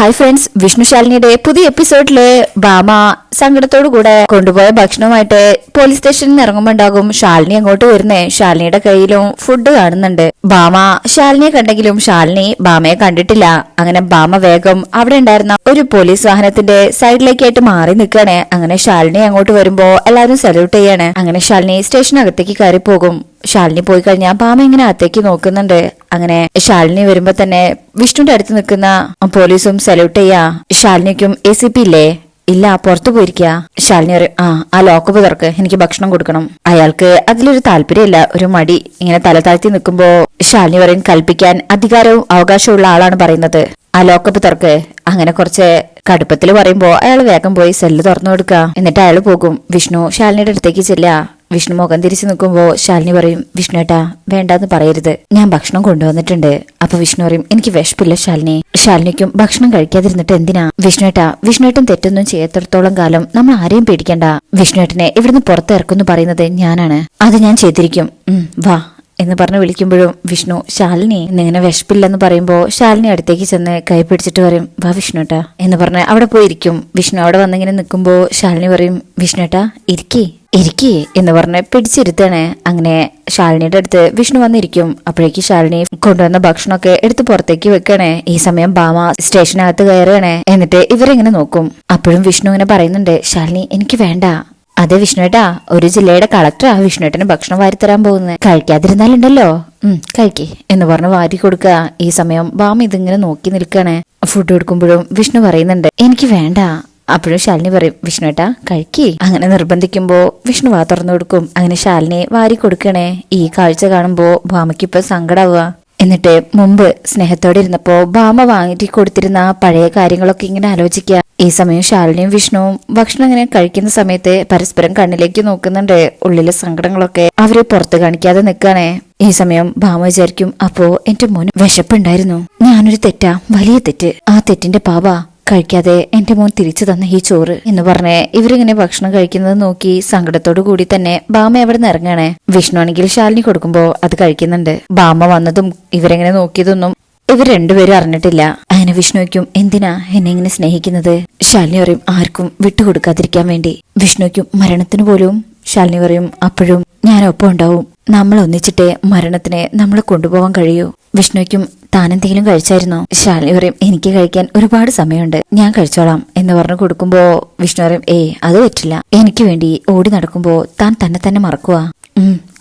Hi friends വിഷ്ണുശാലിനിയുടെ പുതിയ എപ്പിസോഡിൽ ബാമ സങ്കടത്തോടു കൂടെ കൊണ്ടുപോയ ഭക്ഷണവുമായിട്ട് പോലീസ് സ്റ്റേഷനിൽ നിന്ന് ഇറങ്ങുമ്പോണ്ടാകും ശാലിനി അങ്ങോട്ട് വരുന്നേ. ശാലിനിയുടെ കയ്യിലും ഫുഡ് കാണുന്നുണ്ട്. ബാമ ശാലിനിയെ കണ്ടെങ്കിലും ശാലിനി ബാമയെ കണ്ടിട്ടില്ല. അങ്ങനെ ബാമ വേഗം അവിടെ ഉണ്ടായിരുന്ന ഒരു പോലീസ് വാഹനത്തിന്റെ സൈഡിലേക്കായിട്ട് മാറി നിൽക്കണേ അങ്ങനെ ശാലിനി അങ്ങോട്ട് വരുമ്പോ എല്ലാവരും സല്യൂട്ട് ചെയ്യാണ്. അങ്ങനെ ശാലിനി സ്റ്റേഷനകത്തേക്ക് കയറി പോകും ശാലിനി പോയി കഴിഞ്ഞാൽ ബാമ ഇങ്ങനെ അകത്തേക്ക് നോക്കുന്നുണ്ട്. അങ്ങനെ ശാലിനി വരുമ്പോ തന്നെ വിഷ്ണുന്റെ അടുത്ത് നിൽക്കുന്ന പോലീസും സല്യൂട്ട് ചെയ്യാ. ശാലിനിക്കും എ സി പി ഇല്ലേ? ഇല്ല പുറത്തു പോയിരിക്കുക ശാലിനി പറയും ആ ആ ലോക്കപ്പ് തുറക്ക് എനിക്ക് ഭക്ഷണം കൊടുക്കണം. അയാൾക്ക് അതിലൊരു താല്പര്യമില്ല ഒരു മടി. ഇങ്ങനെ തല താഴ്ത്തി നിൽക്കുമ്പോ ശാലിനി പറയും കൽപ്പിക്കാൻ അധികാരവും അവകാശവും ഉള്ള ആളാണ് പറയുന്നത്. ആ ലോക്കപ്പ് തുറക്ക്. അങ്ങനെ കുറച്ച് കടുപ്പത്തിൽ പറയുമ്പോ അയാൾ വേഗം പോയി സെല്ല് തുറന്നു കൊടുക്കുക എന്നിട്ട് അയാൾ പോകും. വിഷ്ണു ശാലിനിയുടെ അടുത്തേക്ക് ചെല്ലുക. വിഷ്ണു മുഖം തിരിച്ചു നിൽക്കുമ്പോ ശാലിനി പറയും വിഷ്ണു ഏട്ടാ വേണ്ടാന്ന് പറയരുത്. ഞാൻ ഭക്ഷണം കൊണ്ടുവന്നിട്ടുണ്ട്. അപ്പൊ വിഷ്ണു പറയും എനിക്ക് വിഷപ്പില്ല ശാലിനി. ശാലിനിക്കും ഭക്ഷണം കഴിക്കാതിരുന്നിട്ട് എന്തിനാ? വിഷ്ണുവേട്ടാ വിഷ്ണുവേട്ടൻ തെറ്റൊന്നും ചെയ്യാത്തടത്തോളം കാലം നമ്മൾ ആരെയും പേടിക്കണ്ട. വിഷ്ണുവേട്ടനെ ഇവിടുന്ന് പുറത്തിറക്കുമെന്ന് പറയുന്നത് ഞാനാണ്. അത് ഞാൻ ചെയ്തിരിക്കും. വാ. എന്ന് പറഞ്ഞ് വിളിക്കുമ്പോഴും വിഷ്ണു ശാലിനി എന്നിങ്ങനെ വിശപ്പില്ലെന്ന് പറയുമ്പോൾ ശാലിനി അടുത്തേക്ക് ചെന്ന് കൈ പിടിച്ചിട്ട് പറയും വാ വിഷ്ണുട്ടാ എന്ന് പറഞ്ഞ് അവിടെ പോയിരിക്കും. വിഷ്ണു അവിടെ വന്നിങ്ങനെ നിൽക്കുമ്പോൾ ശാലിനി പറയും വിഷ്ണുട്ടാ ഇരിക്കേ ഇരിക്കേ എന്ന് പറഞ്ഞ് പിടിച്ചിരുത്താണ്. അങ്ങനെ ശാലിനിയുടെ അടുത്ത് വിഷ്ണു വന്നിരിക്കും. അപ്പോഴേക്ക് ശാലിനി കൊണ്ടുവന്ന ഭക്ഷണമൊക്കെ എടുത്ത് പുറത്തേക്ക് വെക്കണേ. ഈ സമയം ബാമ സ്റ്റേഷനകത്ത് കയറുകയാണ്. എന്നിട്ട് ഇവരെങ്ങനെ നോക്കും. അപ്പോഴും വിഷ്ണു ഇങ്ങനെ പറയുന്നുണ്ട് ശാലിനി എനിക്ക് വേണ്ട. അതെ വിഷ്ണുവേട്ടാ ഒരു ജില്ലയുടെ കളക്ടറാ വിഷ്ണുവേട്ടന് ഭക്ഷണം വാരിത്തരാൻ പോകുന്നത് കഴിക്കാതിരുന്നാലുണ്ടല്ലോ. ഉം കഴിക്കേ എന്ന് പറഞ്ഞ് വാരി കൊടുക്കുക. ഈ സമയം ബാമ ഇതിങ്ങനെ നോക്കി നിൽക്കണേ ഫുഡ് കൊടുക്കുമ്പോഴും വിഷ്ണു പറയുന്നുണ്ട് എനിക്ക് വേണ്ട. അപ്പോഴും ശാലിനി പറയും വിഷ്ണുവേട്ടാ കഴിക്കേ. അങ്ങനെ നിർബന്ധിക്കുമ്പോ വിഷ്ണു വാ തുറന്നു കൊടുക്കും. അങ്ങനെ ശാലിനി വാരി കൊടുക്കണേ. ഈ കാഴ്ച കാണുമ്പോ ഭാമയ്ക്ക് ഇപ്പൊ സങ്കടാവുക. എന്നിട്ട് മുമ്പ് സ്നേഹത്തോടെ ഇരുന്നപ്പോ ബാമ വാങ്ങി കൊടുത്തിരുന്ന പഴയ കാര്യങ്ങളൊക്കെ ഇങ്ങനെ ആലോചിക്കുക ഈ സമയം ശാലിനിയും വിഷ്ണുവും ഭക്ഷണം ഇങ്ങനെ കഴിക്കുന്ന സമയത്ത് പരസ്പരം കണ്ണിലേക്ക് നോക്കുന്നുണ്ട്. ഉള്ളിലെ സങ്കടങ്ങളൊക്കെ അവരെ പുറത്ത് കാണിക്കാതെ നിൽക്കാണേ ഈ സമയം ഭാമ വിചാരിക്കും അപ്പോ എന്റെ മോന് വിശപ്പുണ്ടായിരുന്നു. ഞാനൊരു തെറ്റാ വലിയ തെറ്റ്. ആ തെറ്റിന്റെ പാപ. കഴിക്കാതെ എന്റെ മോൻ തിരിച്ചു തന്ന ഈ ചോറ് എന്ന് പറഞ്ഞ് ഇവരിങ്ങനെ ഭക്ഷണം കഴിക്കുന്നത് നോക്കി സങ്കടത്തോടു കൂടി തന്നെ ബാമ എവിടെ നിന്ന് ഇറങ്ങണേ. വിഷ്ണു ആണെങ്കിൽ ശാലിനി കൊടുക്കുമ്പോ അത് കഴിക്കുന്നുണ്ട്. ബാമ വന്നതും ഇവരെങ്ങനെ നോക്കിയതൊന്നും ഇവർ രണ്ടുപേരും അറിഞ്ഞിട്ടില്ല. അങ്ങനെ വിഷ്ണുക്കും എന്തിനാ എന്നെ ഇങ്ങനെ സ്നേഹിക്കുന്നത്? ശാലിനി പറയും ആർക്കും വിട്ടുകൊടുക്കാതിരിക്കാൻ വേണ്ടി. വിഷ്ണുക്കും മരണത്തിന് പോലും? ശാലിനി പറയും അപ്പോഴും ഞാൻ ഒപ്പം ഉണ്ടാവും. നമ്മൾ ഒന്നിച്ചിട്ടേ മരണത്തിനെ നമ്മളെ കൊണ്ടുപോകാൻ കഴിയൂ. വിഷ്ണുയ്ക്കും താൻ എന്തെങ്കിലും കഴിച്ചായിരുന്നോ? ശാലിനി പറയും എനിക്ക് കഴിക്കാൻ ഒരുപാട് സമയമുണ്ട്. ഞാൻ കഴിച്ചോളാം എന്ന് പറഞ്ഞു കൊടുക്കുമ്പോ വിഷ്ണു പറയും ഏയ് അത് പറ്റില്ല. എനിക്ക് വേണ്ടി ഓടി നടക്കുമ്പോ താൻ തന്നെ തന്നെ മറക്കുക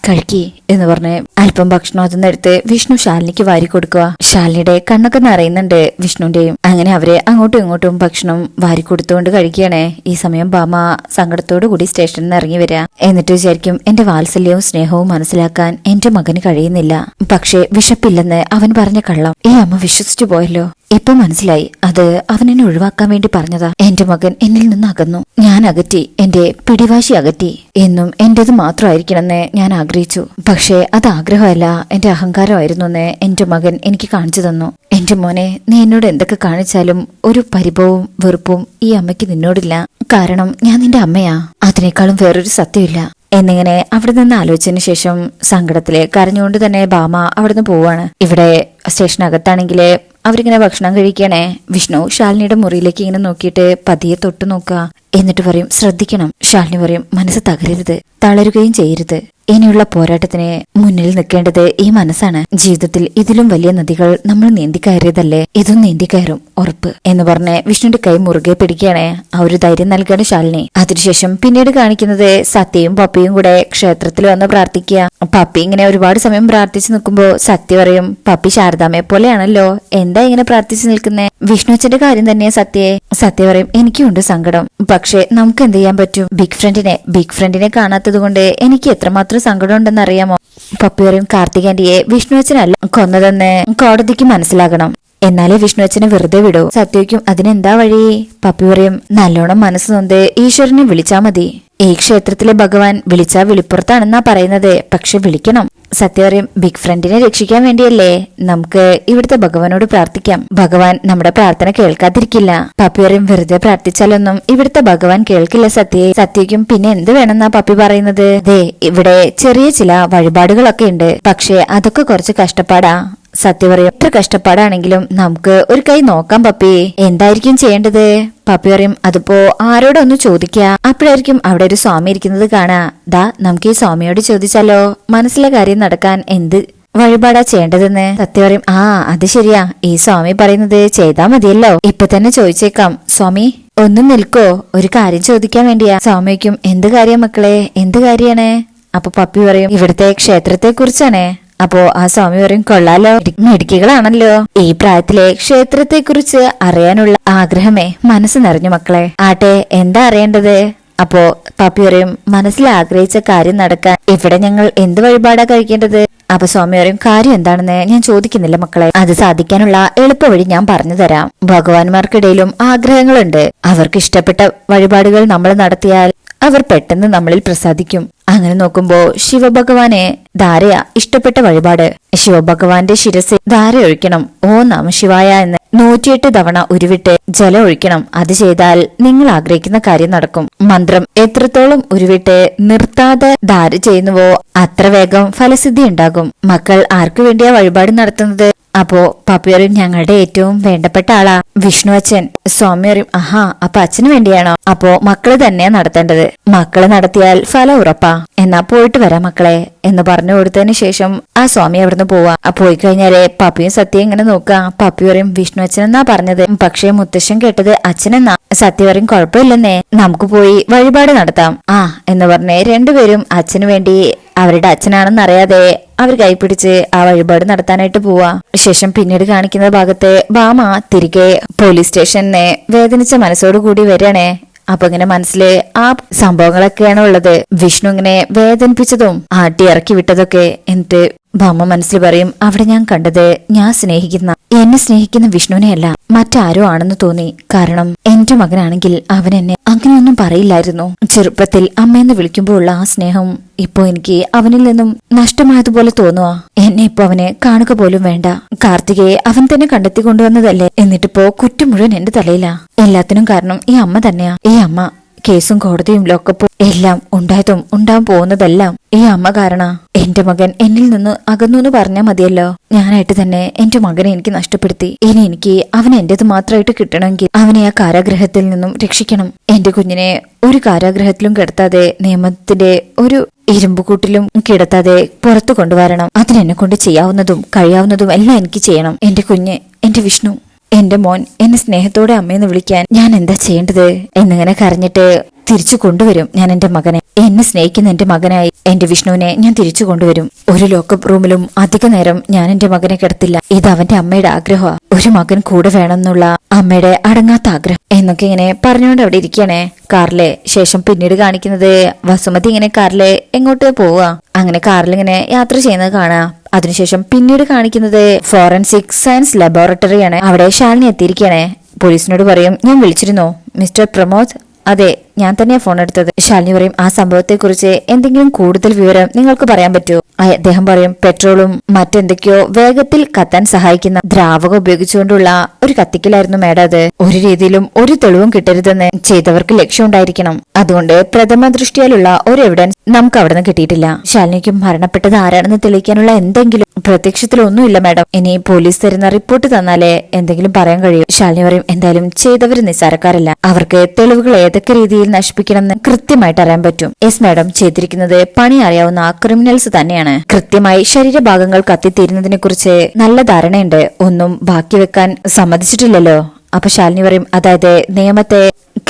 കഴിക്കേ എന്ന് പറഞ്ഞ് അല്പം ഭക്ഷണം അതിന്ന് എടുത്ത് വിഷ്ണു ശാലിനിക്ക് വാരി കൊടുക്കുക. ശാലിനിയുടെ കണ്ണൊക്കെ നിറയുന്നുണ്ട് വിഷ്ണുവിന്റെയും. അങ്ങനെ അവരെ അങ്ങോട്ടും ഇങ്ങോട്ടും ഭക്ഷണം വാരി കൊടുത്തുകൊണ്ട് കഴിക്കുകയാണ്. ഈ സമയം ബാമ സങ്കടത്തോടു കൂടി സ്റ്റേഷനിൽ നിന്ന് ഇറങ്ങി വരിക എന്നിട്ട് വിചാരിക്കും എന്റെ വാത്സല്യവും സ്നേഹവും മനസ്സിലാക്കാൻ എന്റെ മകന് കഴിയുന്നില്ല. പക്ഷേ വിശപ്പില്ലെന്ന് അവൻ പറഞ്ഞ കള്ളം. ഈ അമ്മ വിശ്വസിച്ചു പോയല്ലോ. ഇപ്പൊ മനസ്സിലായി അത് അവൻ എന്നെ ഒഴിവാക്കാൻ വേണ്ടി പറഞ്ഞതാ. എന്റെ മകൻ എന്നിൽ നിന്ന് അകന്നു. ഞാൻ അകറ്റി എന്റെ പിടിവാശി അകറ്റി എന്നും എന്റേത് മാത്രമായിരിക്കണമെന്ന് ഞാൻ ആഗ്രഹിച്ചു. പക്ഷേ അത് ആഗ്രഹമല്ല എന്റെ അഹങ്കാരമായിരുന്നു എന്ന് എന്റെ മകൻ എനിക്ക് കാണിച്ചു തന്നു. എന്റെ മോനെ നീ എന്നോട് എന്തൊക്കെ കാണിച്ചാലും ഒരു പരിഭവവും വെറുപ്പും ഈ അമ്മയ്ക്ക് നിന്നോടില്ല. കാരണം ഞാൻ നിന്റെ അമ്മയാ. അതിനേക്കാളും വേറൊരു സത്യമില്ല. എന്നിങ്ങനെ അവിടെ നിന്ന് ആലോചിച്ചതിന് ശേഷം സങ്കടത്തിൽ കരഞ്ഞുകൊണ്ട് തന്നെ ബാമ അവിടെ നിന്ന് പോവാണ്. ഇവിടെ സ്റ്റേഷനകത്താണെങ്കിൽ അവരിങ്ങനെ ഭക്ഷണം കഴിക്കണേ. വിഷ്ണു ശാലിനിയുടെ മുറിയിലേക്ക് ഇങ്ങനെ നോക്കിയിട്ട് പതിയെ തൊട്ടു നോക്കുക. എന്നിട്ട് പറയും ശ്രദ്ധിക്കണം ശാലിനി പറയും മനസ്സ് തകരരുത് തളരുകയും ചെയ്യരുത്. ഇനിയുള്ള പോരാട്ടത്തിന് മുന്നിൽ നിൽക്കേണ്ടത് ഈ മനസ്സാണ്. ജീവിതത്തിൽ ഇതിലും വലിയ നദികൾ നമ്മൾ നീന്തിക്കയറിയതല്ലേ? ഇതും നീന്തിക്കയറും ഉറപ്പ് എന്ന് പറഞ്ഞ് വിഷ്ണുവിന്റെ കൈ മുറുകെ പിടിക്കുകയാണ് ആ ഒരു ധൈര്യം നൽകാണ് ശാലിനി. അതിനുശേഷം പിന്നീട് കാണിക്കുന്നത് സത്യയും പപ്പിയും കൂടെ ക്ഷേത്രത്തിൽ വന്ന് പ്രാർത്ഥിക്കുക. പപ്പി ഇങ്ങനെ ഒരുപാട് സമയം പ്രാർത്ഥിച്ചു നിൽക്കുമ്പോ സത്യ പറയും പപ്പി ശാരദാമ്മയെ പോലെയാണല്ലോ എന്താ ഇങ്ങനെ പ്രാർത്ഥിച്ചു നിൽക്കുന്നേ? വിഷ്ണു അച്ഛന്റെ കാര്യം തന്നെയാ സത്യയെ സത്യ പറയും എനിക്കുണ്ട് സങ്കടം. പക്ഷെ നമുക്ക് എന്ത് ചെയ്യാൻ പറ്റും? ബിഗ് ഫ്രണ്ടിനെ ബിഗ് ഫ്രണ്ടിനെ കാണാത്തത് കൊണ്ട് എനിക്ക് എത്രമാത്രം സങ്കടം ഉണ്ടെന്ന് അറിയാമോ പപ്പി കാർത്തിക് കാർത്തികേന്റിയെ വിഷ്ണു അച്ഛനല്ല കൊന്നതെന്ന് കോടതിക്ക് മനസ്സിലാകണം. എന്നാലേ വിഷ്ണു അച്ഛനെ വെറുതെ വിടൂ. സത്യയ്ക്കും അതിനെന്താ വഴി? പപ്പി പറയും നല്ലോണം മനസ്സ് നൊന്ത് ഈശ്വരനെ വിളിച്ചാ മതി. ഈ ക്ഷേത്രത്തിലെ ഭഗവാൻ വിളിച്ചാ വിളിപ്പുറത്താണെന്നാ പറയുന്നത്. പക്ഷെ വിളിക്കണം. സത്യം പറയും ബിഗ് ഫ്രണ്ടിനെ രക്ഷിക്കാൻ വേണ്ടിയല്ലേ? നമുക്ക് ഇവിടുത്തെ ഭഗവാനോട് പ്രാർത്ഥിക്കാം. ഭഗവാൻ നമ്മുടെ പ്രാർത്ഥന കേൾക്കാതിരിക്കില്ല. പപ്പി പറയും വെറുതെ പ്രാർത്ഥിച്ചാലൊന്നും ഇവിടുത്തെ ഭഗവാൻ കേൾക്കില്ല സത്യയെ സത്യയ്ക്കും പിന്നെ എന്ത് വേണമെന്നാ പപ്പി പറയുന്നത്? ദേ ഇവിടെ ചെറിയ ചില വഴിപാടുകളൊക്കെ ഉണ്ട്. പക്ഷെ അതൊക്കെ കുറച്ച് കഷ്ടപ്പാടാ. സത്യ പറയും എത്ര കഷ്ടപ്പാടാണെങ്കിലും നമുക്ക് ഒരു കൈ നോക്കാം പപ്പി. എന്തായിരിക്കും ചെയ്യേണ്ടത്? പപ്പി പറയും അതിപ്പോ ആരോടൊന്ന് ചോദിക്കുക അപ്പോഴായിരിക്കും അവിടെ ഒരു സ്വാമി ഇരിക്കുന്നത് കാണാ. ദാ നമുക്ക് ഈ സ്വാമിയോട് ചോദിച്ചാലോ? മനസ്സിലെ കാര്യം നടക്കാൻ എന്ത് വഴിപാടാ ചെയ്യേണ്ടതെന്ന്? സത്യം പറയും ആ അത് ശരിയാ. ഈ സ്വാമി പറയുന്നത് ചെയ്താ മതിയല്ലോ. ഇപ്പൊ തന്നെ ചോദിച്ചേക്കാം. സ്വാമി ഒന്നും നിൽക്കോ. ഒരു കാര്യം ചോദിക്കാൻ വേണ്ടിയാ. സ്വാമിക്കും എന്ത് കാര്യം മക്കളെ? എന്ത് കാര്യാണ്? അപ്പൊ പപ്പി പറയും ഇവിടുത്തെ ക്ഷേത്രത്തെ കുറിച്ചാണ് അപ്പോ ആ സ്വാമി പറയും കൊള്ളാലോ മിടുക്കികളാണല്ലോ. ഈ പ്രായത്തിലെ ക്ഷേത്രത്തെ കുറിച്ച് അറിയാനുള്ള ആഗ്രഹമേ മനസ്സ് നിറഞ്ഞു മക്കളെ. ആട്ടെ എന്താ അറിയേണ്ടത്? അപ്പോ പാപ്പി പറയും മനസ്സിൽ ആഗ്രഹിച്ച കാര്യം നടക്കാൻ ഇവിടെ ഞങ്ങൾ എന്ത് വഴിപാടാ കഴിക്കേണ്ടത്? അപ്പൊ സ്വാമി പറയും കാര്യം എന്താണെന്ന് ഞാൻ ചോദിക്കുന്നില്ല മക്കളെ. അത് സാധിക്കാനുള്ള എളുപ്പ വഴി ഞാൻ പറഞ്ഞു തരാം. ഭഗവാന്മാർക്കിടയിലും ആഗ്രഹങ്ങളുണ്ട്. അവർക്ക് ഇഷ്ടപ്പെട്ട വഴിപാടുകൾ നമ്മൾ നടത്തിയാൽ അവർ പെട്ടെന്ന് നമ്മളിൽ പ്രസാദിക്കും. അങ്ങനെ നോക്കുമ്പോ ശിവഭഗവാനെ ധാരയ ഇഷ്ടപ്പെട്ട വഴിപാട്. ശിവഭഗവാന്റെ ശിരസ് ധാര ഒഴിക്കണം. ഓ നമ ശിവായ എന്ന് നൂറ്റിയെട്ട് തവണ ഉരുവിട്ട് ജലം ഒഴിക്കണം. അത് ചെയ്താൽ നിങ്ങൾ ആഗ്രഹിക്കുന്ന കാര്യം നടക്കും. മന്ത്രം എത്രത്തോളം ഉരുവിട്ട് നിർത്താതെ ധാര ചെയ്യുന്നുവോ അത്ര വേഗം ഫലസിദ്ധി ഉണ്ടാകും. മക്കൾ ആർക്കു വേണ്ടിയാ വഴിപാട് നടത്തുന്നത്? അപ്പോ പപ്പിയറിയും ഞങ്ങളുടെ ഏറ്റവും വേണ്ടപ്പെട്ട ആളാ വിഷ്ണു അച്ഛൻ. സ്വാമിയറിയും ആഹാ അപ്പൊ അച്ഛന് വേണ്ടിയാണോ? അപ്പോ മക്കൾ തന്നെയാ നടത്തേണ്ടത്. മക്കൾ നടത്തിയാൽ ഫലം ഉറപ്പാ. എന്നാ പോയിട്ട് വരാം മക്കളെ എന്ന് പറഞ്ഞു കൊടുത്തതിന് ശേഷം ആ സ്വാമി അവിടുന്ന് പോവാ. ആ പോയി കഴിഞ്ഞാലേ പപ്പിയും സത്യം ഇങ്ങനെ നോക്കുക പപ്പി പറയും വിഷ്ണു അച്ഛൻ എന്നാ പറഞ്ഞത്. പക്ഷേ മുത്തശ്ശൻ കേട്ടത് അച്ഛനെന്നാ. സത്യം പറയും കുഴപ്പമില്ലെന്നേ. നമുക്ക് പോയി വഴിപാട് നടത്താം. ആ എന്ന് പറഞ്ഞേ രണ്ടുപേരും അച്ഛന് വേണ്ടി അവരുടെ അച്ഛനാണെന്ന് അറിയാതെ അവർ കൈപിടിച്ച് ആ വഴിപാട് നടത്താനായിട്ട് പോവാ. ശേഷം പിന്നീട് കാണിക്കുന്ന ഭാഗത്തെ ബാമ തിരികെ പോലീസ് സ്റ്റേഷനെ വേദനിച്ച മനസ്സോടുകൂടി വരികയാണേ. അപ്പൊ ഇങ്ങനെ മനസ്സിൽ ആ സംഭവങ്ങളൊക്കെയാണ് ഉള്ളത്. വിഷ്ണു ഇങ്ങനെ വേദനിപ്പിച്ചതും ആട്ടി ഇറക്കി വിട്ടതൊക്കെ എന്നിട്ട് ബാമ മനസ്സിൽ പറയും അവിടെ ഞാൻ കണ്ടത് ഞാൻ സ്നേഹിക്കുന്ന എന്നെ സ്നേഹിക്കുന്ന വിഷ്ണുവിനെയല്ല. മറ്റാരോ ആണെന്ന് തോന്നി. കാരണം എന്റെ മകനാണെങ്കിൽ അവൻ എന്നെ അങ്ങനെയൊന്നും പറയില്ലായിരുന്നു. ചെറുപ്പത്തിൽ അമ്മയെന്ന് വിളിക്കുമ്പോൾ ഉള്ള ആ സ്നേഹം ഇപ്പോ എനിക്ക് അവനിൽ നിന്നും നഷ്ടമായതുപോലെ തോന്നുക എന്നെ ഇപ്പൊ അവനെ കാണുക പോലും വേണ്ട. കാർത്തികയെ അവൻ തന്നെ കണ്ടെത്തി കൊണ്ടുവന്നതല്ലേ? എന്നിട്ടിപ്പോ കുറ്റം മുഴുവൻ എന്റെ തലയിലാ. എല്ലാത്തിനും കാരണം ഈ അമ്മ തന്നെയാ. ഈ അമ്മ കേസും കോടതിയും ലോക്കപ്പും എല്ലാം ഉണ്ടായതും ഉണ്ടാവാൻ പോകുന്നതെല്ലാം ഈ അമ്മ കാരണ. എന്റെ മകൻ എന്നിൽ നിന്ന് അകന്നു എന്ന് പറഞ്ഞാൽ മതിയല്ലോ. ഞാനായിട്ട് തന്നെ എന്റെ മകനെ എനിക്ക് നഷ്ടപ്പെടുത്തി. ഇനി എനിക്ക് അവൻ എന്റേത് മാത്രമായിട്ട് കിട്ടണമെങ്കിൽ അവനെ ആ കാരാഗ്രഹത്തിൽ നിന്നും രക്ഷിക്കണം. എന്റെ കുഞ്ഞിനെ ഒരു കാരാഗ്രഹത്തിലും കിടത്താതെ നിയമത്തിന്റെ ഒരു ഇരുമ്പുകൂട്ടിലും കിടത്താതെ പുറത്തു കൊണ്ടുവരണം. അതിനെന്നെ കൊണ്ട് ചെയ്യാവുന്നതും കഴിയാവുന്നതും എല്ലാം എനിക്ക് ചെയ്യണം. എന്റെ കുഞ്ഞ് എന്റെ വിഷ്ണു എന്റെ മോൻ എന്നെ സ്നേഹത്തോടെ അമ്മയെന്ന് വിളിക്കാൻ ഞാൻ എന്താ ചെയ്യേണ്ടത്? എന്നിങ്ങനെ കരഞ്ഞിട്ട് തിരിച്ചു കൊണ്ടുവരും. ഞാൻ എന്റെ മകനെ എന്നെ സ്നേഹിക്കുന്ന എന്റെ മകനായി എന്റെ വിഷ്ണുവിനെ ഞാൻ തിരിച്ചു കൊണ്ടുവരും. ഒരു ലോക്കപ്പ് റൂമിലും അധിക നേരം ഞാൻ എന്റെ മകനെ കിടത്തില്ല. ഇത് അവന്റെ അമ്മയുടെ ആഗ്രഹമാ. ഒരു മകൻ കൂടെ വേണമെന്നുള്ള അമ്മയുടെ അടങ്ങാത്ത ആഗ്രഹം. എന്നൊക്കെ ഇങ്ങനെ പറഞ്ഞുകൊണ്ട് അവിടെ ഇരിക്കണേ കാറിലെ ശേഷം പിന്നീട് കാണിക്കുന്നത് വസുമതി ഇങ്ങനെ കാറിലെ എങ്ങോട്ട് പോവുക അങ്ങനെ കാറിൽ ഇങ്ങനെ യാത്ര ചെയ്യുന്നത് കാണാ. അതിനുശേഷം പിന്നീട് കാണിക്കുന്നത് ഫോറൻസിക് സയൻസ് ലബോറട്ടറിയാണ് അവിടെ ശാലിനി എത്തിയിരിക്കണേ പോലീസിനോട് പറയും ഞാൻ വിളിച്ചിരുന്നോ. മിസ്റ്റർ പ്രമോദ് അതെ ഞാൻ തന്നെയാ ഫോൺ എടുത്തത്. ശാലിനി പറയും ആ സംഭവത്തെക്കുറിച്ച് എന്തെങ്കിലും കൂടുതൽ വിവരം നിങ്ങൾക്ക് പറയാൻ പറ്റുമോ? അദ്ദേഹം പറയും പെട്രോളും മറ്റെന്തൊക്കെയോ വേഗത്തിൽ കത്താൻ സഹായിക്കുന്ന ദ്രാവകം ഉപയോഗിച്ചുകൊണ്ടുള്ള ഒരു കത്തിക്കലായിരുന്നു മേഡം അത്. ഒരു രീതിയിലും ഒരു തെളിവും കിട്ടരുതെന്ന് ചെയ്തവർക്ക് ലക്ഷ്യമുണ്ടായിരിക്കണം. അതുകൊണ്ട് പ്രഥമ ദൃഷ്ടിയാലുള്ള ഒരു എവിഡൻസ് നമുക്ക് അവിടെ നിന്ന് കിട്ടിയിട്ടില്ല. ശാലിനിക്കും മരണപ്പെട്ടത് ആരാണെന്ന് തെളിയിക്കാനുള്ള എന്തെങ്കിലും പ്രത്യക്ഷത്തിലൊന്നുമില്ല മാഡം. ഇനി പോലീസ് തരുന്ന റിപ്പോർട്ട് തന്നാലേ എന്തെങ്കിലും പറയാൻ കഴിയൂ. ശാലിനി പറയും എന്തായാലും ചെയ്തവർ നിസ്സാരക്കാരല്ല. അവർക്ക് തെളിവുകൾ ഏതൊക്കെ രീതിയിൽ നശിപ്പിക്കണമെന്ന് കൃത്യമായിട്ട് അറിയാൻ പറ്റും. Yes madam. ചെയ്തിരിക്കുന്നത് പണി അറിയാവുന്ന ക്രിമിനൽസ് തന്നെയാണ്. കൃത്യമായി ശരീരഭാഗങ്ങൾ കത്തിത്തീരുന്നതിനെ കുറിച്ച് നല്ല ധാരണയുണ്ട്. ഒന്നും ബാക്കി വെക്കാൻ സമ്മതിച്ചിട്ടില്ലല്ലോ. അപ്പൊ ശാലിനി പറയും അതായത് നിയമത്തെ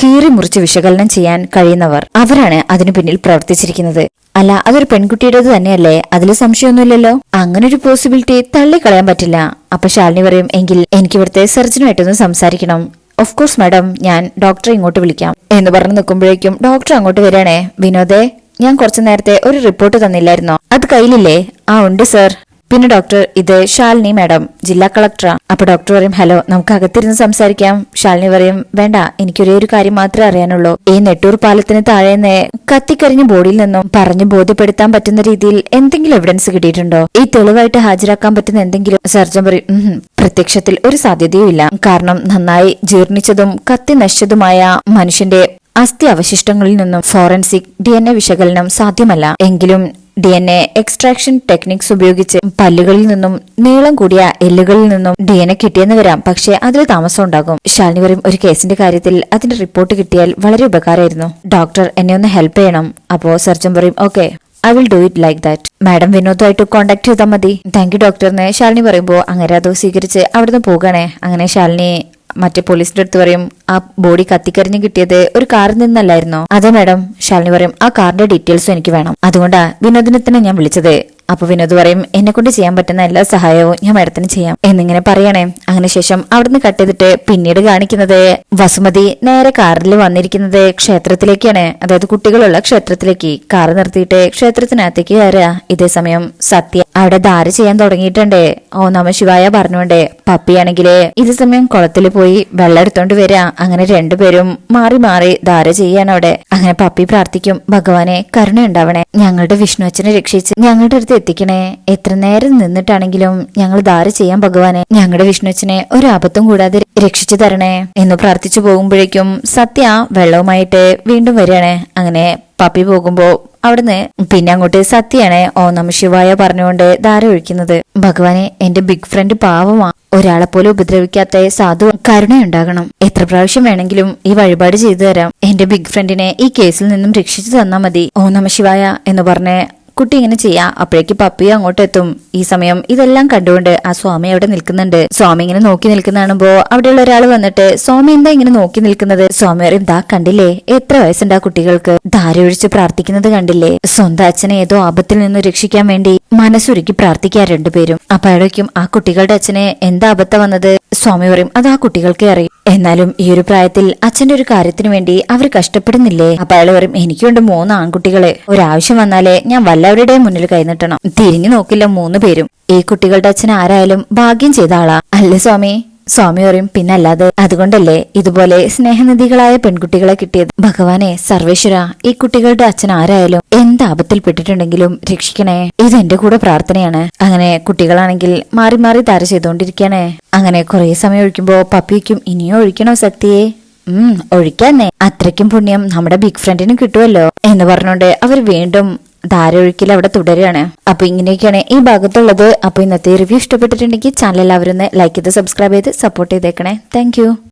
കീറി മുറിച്ച് വിശകലനം ചെയ്യാൻ കഴിയുന്നവർ അവരാണ് അതിനു പിന്നിൽ പ്രവർത്തിച്ചിരിക്കുന്നത്. അല്ല അതൊരു പെൺകുട്ടിയുടേത് തന്നെയല്ലേ? അതിൽ സംശയമൊന്നുമില്ലല്ലോ. അങ്ങനെ ഒരു പോസിബിലിറ്റി തള്ളിക്കളയാൻ പറ്റില്ല. അപ്പൊ ശാലിനി പറയും എങ്കിൽ എനിക്ക് ഇവിടുത്തെ സർജനുമായിട്ടൊന്ന് സംസാരിക്കണം. ഓഫ് കോഴ്സ് മാഡം ഞാൻ ഡോക്ടറെ ഇങ്ങോട്ട് വിളിക്കാം. എന്ന് പറഞ്ഞു നിൽക്കുമ്പോഴേക്കും ഡോക്ടർ അങ്ങോട്ട് വരികയാണേ വിനോദേ ഞാൻ കുറച്ചു നേരത്തെ ഒരു റിപ്പോർട്ട് തന്നില്ലായിരുന്നോ? അത് കയ്യിലില്ലേ? ആ ഉണ്ട് സർ പിന്നെ ഡോക്ടർ ഇത് ശാലിനി മാഡം ജില്ലാ കളക്ടറാ. അപ്പൊ ഡോക്ടർ പറയും ഹലോ നമുക്ക് അകത്തിരുന്ന് സംസാരിക്കാം. ശാലിനി പറയും വേണ്ട എനിക്കൊരേ ഒരു കാര്യം മാത്രമേ അറിയാനുള്ളൂ. ഈ നെട്ടൂർ പാലത്തിന് താഴേന്ന് കത്തിക്കരിഞ്ഞ ബോഡിയിൽ നിന്നും പറഞ്ഞു ബോധ്യപ്പെടുത്താൻ പറ്റുന്ന രീതിയിൽ എന്തെങ്കിലും എവിഡൻസ് കിട്ടിയിട്ടുണ്ടോ? ഈ തെളിവായിട്ട് ഹാജരാക്കാൻ പറ്റുന്ന എന്തെങ്കിലും? സർജൻ പറയും പ്രത്യക്ഷത്തിൽ ഒരു സാധ്യതയുമില്ല കാരണം നന്നായി ജീർണിച്ചതും കത്തി നശിച്ചതുമായ മനുഷ്യന്റെ അസ്ഥി അവശിഷ്ടങ്ങളിൽ നിന്നും ഫോറൻസിക് ഡി എൻ എ വിശകലനം സാധ്യമല്ല. എങ്കിലും D N A extraction techniques ഉപയോഗിച്ച് പല്ലുകളിൽ നിന്നും നീളം കൂടിയ എല്ലുകളിൽ നിന്നും ഡി എൻ എ കിട്ടിയെന്ന് വരാം. പക്ഷേ അതിൽ താമസം ഉണ്ടാകും. ശാലിനി പറയും ഒരു കേസിന്റെ കാര്യത്തിൽ അതിന്റെ റിപ്പോർട്ട് കിട്ടിയാൽ വളരെ ഉപകാരമായിരുന്നു. ഡോക്ടർ എന്നെ ഒന്ന് ഹെൽപ്പ് ചെയ്യണം. അപ്പോ സർജൻ പറയും okay I will do it like that madam വിനോദുമായിട്ട് contact ചെയ്താൽ മതി. താങ്ക് യു ഡോക്ടറിനെ ശാലിനി പറയുമ്പോൾ അങ്ങനെ അത് സ്വീകരിച്ച് അവിടുന്ന് പോകണേ. അങ്ങനെ ശാലിനി മറ്റേ പോലീസിന്റെ അടുത്ത് പറയും ആ ബോഡി കത്തിക്കരിഞ്ഞ് കിട്ടിയത് ഒരു കാറിൽ നിന്നല്ലായിരുന്നോ? അതെ മാഡം. ശാലിനി പറയും ആ കാറിന്റെ ഡീറ്റെയിൽസും എനിക്ക് വേണം. അതുകൊണ്ടാ വിനോദിനെ തന്നെ ഞാൻ വിളിച്ചത്. അപ്പൊ വിനോദ് പറയും എന്നെ കൊണ്ട് ചെയ്യാൻ പറ്റുന്ന എല്ലാ സഹായവും ഞാൻ മാഡത്തിന് ചെയ്യാം. എന്നിങ്ങനെ പറയണേ. അങ്ങനെ ശേഷം അവിടുന്ന് കട്ട് ചെയ്തിട്ട് പിന്നീട് കാണിക്കുന്നത് വസുമതി നേരെ കാറിൽ വന്നിരിക്കുന്നത് ക്ഷേത്രത്തിലേക്കാണ്. അതായത് കുട്ടികളുള്ള ക്ഷേത്രത്തിലേക്ക്. കാർ നിർത്തിയിട്ട് ക്ഷേത്രത്തിനകത്തേക്ക് കയറുക. ഇതേ സമയം സത്യ അവിടെ ധാര ചെയ്യാൻ തുടങ്ങിയിട്ടുണ്ടേ. ഓ നമ ശിവായ പറഞ്ഞോണ്ടേ പപ്പിയാണെങ്കിൽ ഇത് സമയം കുളത്തിൽ പോയി വെള്ളം എടുത്തോണ്ട് വരാ. അങ്ങനെ രണ്ടുപേരും മാറി മാറി ധാര ചെയ്യാണ് അവിടെ. അങ്ങനെ പപ്പി പ്രാർത്ഥിക്കും ഭഗവാനെ കരുണയുണ്ടാവണേ ഞങ്ങളുടെ വിഷ്ണു അച്ഛനെ രക്ഷിച്ച് ഞങ്ങളുടെ അടുത്ത് എത്തിക്കണേ. എത്ര നേരം നിന്നിട്ടാണെങ്കിലും ഞങ്ങൾ ധാര ചെയ്യാൻ ഭഗവാനെ. ഞങ്ങളുടെ വിഷ്ണു അച്ഛനെ ഒരു അബദ്ധം കൂടാതെ രക്ഷിച്ചു തരണേ. എന്ന് പ്രാർത്ഥിച്ചു പോകുമ്പോഴേക്കും സത്യ വെള്ളവുമായിട്ട് വീണ്ടും വരികയാണ്. അങ്ങനെ പപ്പി പോകുമ്പോ അവിടുന്ന് പിന്നെ അങ്ങോട്ട് സത്യാണ് ഓ നമ ശിവായ പറഞ്ഞുകൊണ്ട് ധാര ഒഴിക്കുന്നത്. ഭഗവാനെ എന്റെ ബിഗ് ഫ്രണ്ട് പാവമാ. ഒരാളെ പോലെ ഉപദ്രവിക്കാത്ത സാധു കരുണയുണ്ടാകണം. എത്ര പ്രാവശ്യം വേണമെങ്കിലും ഈ വഴിപാട് ചെയ്തു തരാം. എന്റെ ബിഗ് ഫ്രണ്ടിനെ ഈ കേസിൽ നിന്നും രക്ഷിച്ചു തന്നാ മതി. ഓ നമ ശിവായ എന്ന് പറഞ്ഞ് കുട്ടി ഇങ്ങനെ ചെയ്യാ അപ്പോഴേക്ക് പപ്പിയും അങ്ങോട്ട് എത്തും ഈ സമയം ഇതെല്ലാം കണ്ടുകൊണ്ട് ആ സ്വാമി അവിടെ നിൽക്കുന്നുണ്ട്. സ്വാമി ഇങ്ങനെ നോക്കി നിൽക്കുന്ന കാണുമ്പോ അവിടെയുള്ള ഒരാൾ വന്നിട്ട് സ്വാമി എന്താ ഇങ്ങനെ നോക്കി നിൽക്കുന്നത്? സ്വാമി പറയും ദാ കണ്ടില്ലേ എത്ര വയസ്സുണ്ട് ആ കുട്ടികൾക്ക്? ധാരയൊഴിച്ച് പ്രാർത്ഥിക്കുന്നത് കണ്ടില്ലേ സ്വന്തം അച്ഛനെ ഏതോ ആപത്തിൽ നിന്ന് രക്ഷിക്കാൻ വേണ്ടി മനസ്സുരുക്കി പ്രാർത്ഥിക്കുക രണ്ടുപേരും. അപ്പോഴേക്കും ആ കുട്ടികളുടെ അച്ഛനെ എന്താ അബദ്ധ വന്നത്? സ്വാമി പറയും അത് ആ കുട്ടികൾക്കേ അറിയും. എന്നാലും ഈ ഒരു പ്രായത്തിൽ അച്ഛന്റെ ഒരു കാര്യത്തിന് വേണ്ടി അവർ കഷ്ടപ്പെടുന്നില്ലേ? അപ്പൊ അയാൾ പറയും എനിക്കുണ്ട് മൂന്ന് ആൺകുട്ടികളെ. ഒരാവശ്യം വന്നാലേ ഞാൻ വല്ലവരുടെയും മുന്നിൽ കൈനീട്ടണം തിരിഞ്ഞു നോക്കില്ല മൂന്ന് പേരും. ഈ കുട്ടികളുടെ അച്ഛൻ ആരായാലും ഭാഗ്യം ചെയ്ത ആളാ. അല്ലേ സ്വാമി? സ്വാമി പറയും പിന്നല്ലാതെ അതുകൊണ്ടല്ലേ ഇതുപോലെ സ്നേഹനിധികളായ പെൺകുട്ടികളെ കിട്ടിയത്? ഭഗവാനെ സർവേശ്വര ഈ കുട്ടികളുടെ അച്ഛൻ ആരായാലും എന്ത് ആപത്തിൽപ്പെട്ടിട്ടുണ്ടെങ്കിലും രക്ഷിക്കണേ. ഇത് എന്റെ കൂടെ പ്രാർത്ഥനയാണ്. അങ്ങനെ കുട്ടികളാണെങ്കിൽ മാറി മാറി താര ചെയ്തുകൊണ്ടിരിക്കണേ. അങ്ങനെ കുറെ സമയം ഒഴിക്കുമ്പോ പപ്പിക്കും ഇനിയും ഒഴിക്കണോ സത്യയെ ഉം ഒഴിക്കാന്നേ. അത്രയ്ക്കും പുണ്യം നമ്മുടെ ബിഗ് ഫ്രണ്ടിന് കിട്ടുമല്ലോ എന്ന് പറഞ്ഞുകൊണ്ട് അവർ വീണ്ടും ധാരൊഴുക്കിൽ അവിടെ തുടരുകയാണ്. അപ്പൊ ഇങ്ങനെയൊക്കെയാണ് ഈ ഭാഗത്തുള്ളത്. അപ്പൊ ഇന്നത്തെ റിവ്യൂ ഇഷ്ടപ്പെട്ടിട്ടുണ്ടെങ്കിൽ ചാനൽ എല്ലാവരും ലൈക്ക് ചെയ്ത് സബ്സ്ക്രൈബ് ചെയ്ത് സപ്പോർട്ട് ചെയ്തേക്കണേ. താങ്ക്